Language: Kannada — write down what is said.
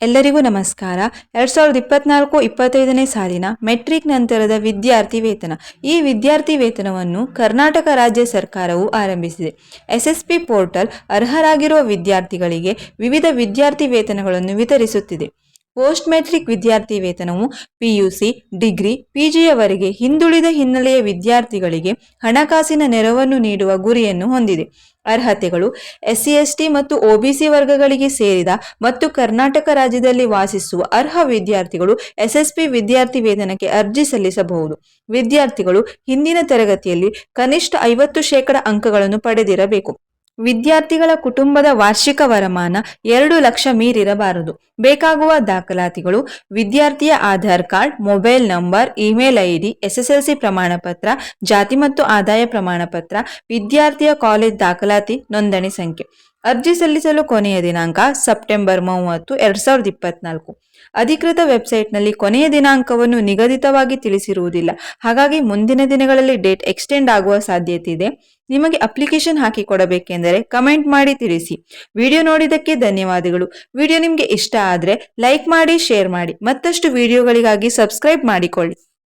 ಎಲ್ಲರಿಗೂ ನಮಸ್ಕಾರ. ಎರಡ್ ಸಾವಿರದ ಇಪ್ಪತ್ನಾಲ್ಕು ಇಪ್ಪತ್ತೈದನೇ ಸಾಲಿನ ಮೆಟ್ರಿಕ್ ನಂತರದ ವಿದ್ಯಾರ್ಥಿ ವೇತನ. ಈ ವಿದ್ಯಾರ್ಥಿ ವೇತನವನ್ನು ಕರ್ನಾಟಕ ರಾಜ್ಯ ಸರ್ಕಾರವು ಆರಂಭಿಸಿದೆ. ಎಸ್ಎಸ್ಪಿ ಪೋರ್ಟಲ್ ಅರ್ಹರಾಗಿರುವ ವಿದ್ಯಾರ್ಥಿಗಳಿಗೆ ವಿವಿಧ ವಿದ್ಯಾರ್ಥಿ ವೇತನಗಳನ್ನು ವಿತರಿಸುತ್ತಿದೆ. ಪೋಸ್ಟ್ ಮೆಟ್ರಿಕ್ ವಿದ್ಯಾರ್ಥಿ ವೇತನವು ಪಿಯುಸಿ, ಡಿಗ್ರಿ, ಪಿಜಿಯವರೆಗೆ ಹಿಂದುಳಿದ ಹಿನ್ನೆಲೆಯ ವಿದ್ಯಾರ್ಥಿಗಳಿಗೆ ಹಣಕಾಸಿನ ನೆರವನ್ನು ನೀಡುವ ಗುರಿಯನ್ನು ಹೊಂದಿದೆ. ಅರ್ಹತೆಗಳು ಎಸ್ಸಿ ಎಸ್ಟಿ ಮತ್ತು ಒಬಿಸಿ ವರ್ಗಗಳಿಗೆ ಸೇರಿದ ಮತ್ತು ಕರ್ನಾಟಕ ರಾಜ್ಯದಲ್ಲಿ ವಾಸಿಸುವ ಅರ್ಹ ವಿದ್ಯಾರ್ಥಿಗಳು ಎಸ್ಎಸ್ಪಿ ವಿದ್ಯಾರ್ಥಿ ವೇತನಕ್ಕೆ ಅರ್ಜಿ ಸಲ್ಲಿಸಬಹುದು. ವಿದ್ಯಾರ್ಥಿಗಳು ಹಿಂದಿನ ತರಗತಿಯಲ್ಲಿ ಕನಿಷ್ಠ ಐವತ್ತು ಶೇಕಡ ಅಂಕಗಳನ್ನು ಪಡೆದಿರಬೇಕು. ವಿದ್ಯಾರ್ಥಿಗಳ ಕುಟುಂಬದ ವಾರ್ಷಿಕ ವರಮಾನ ಎರಡು ಲಕ್ಷ ಮೀರಿರಬಾರದು. ಬೇಕಾಗುವ ದಾಖಲಾತಿಗಳು ವಿದ್ಯಾರ್ಥಿಯ Aadhaar card, mobile number, email ID, SSLC ಪ್ರಮಾಣ ಪತ್ರ ಜಾತಿ ಮತ್ತು ಆದಾಯ ಪ್ರಮಾಣ ಪತ್ರ ವಿದ್ಯಾರ್ಥಿಯ ಕಾಲೇಜ್ ದಾಖಲಾತಿ, ನೋಂದಣಿ ಸಂಖ್ಯೆ. ಅರ್ಜಿ ಸಲ್ಲಿಸಲು ಕೊನೆಯ ದಿನಾಂಕ ಸೆಪ್ಟೆಂಬರ್ ಮೂವತ್ತು, ಎರಡ್ ಸಾವಿರದ ಇಪ್ಪತ್ನಾಲ್ಕು. ಅಧಿಕೃತ ವೆಬ್ಸೈಟ್ನಲ್ಲಿ ಕೊನೆಯ ದಿನಾಂಕವನ್ನು ನಿಗದಿತವಾಗಿ ತಿಳಿಸಿರುವುದಿಲ್ಲ. ಹಾಗಾಗಿ ಮುಂದಿನ ದಿನಗಳಲ್ಲಿ ಡೇಟ್ ಎಕ್ಸ್ಟೆಂಡ್ ಆಗುವ ಸಾಧ್ಯತೆ ಇದೆ. ನಿಮಗೆ ಅಪ್ಲಿಕೇಶನ್ ಹಾಕಿ ಕೊಡಬೇಕೆಂದರೆ ಕಮೆಂಟ್ ಮಾಡಿ ತಿಳಿಸಿ. ವಿಡಿಯೋ ನೋಡಿದ್ದಕ್ಕೆ ಧನ್ಯವಾದಗಳು. ವಿಡಿಯೋ ನಿಮಗೆ ಇಷ್ಟ ಆದರೆ ಲೈಕ್ ಮಾಡಿ ಶೇರ್ ಮಾಡಿ. ಮತ್ತಷ್ಟು ವಿಡಿಯೋಗಳಿಗಾಗಿ ಸಬ್ಸ್ಕ್ರೈಬ್ ಮಾಡಿಕೊಳ್ಳಿ.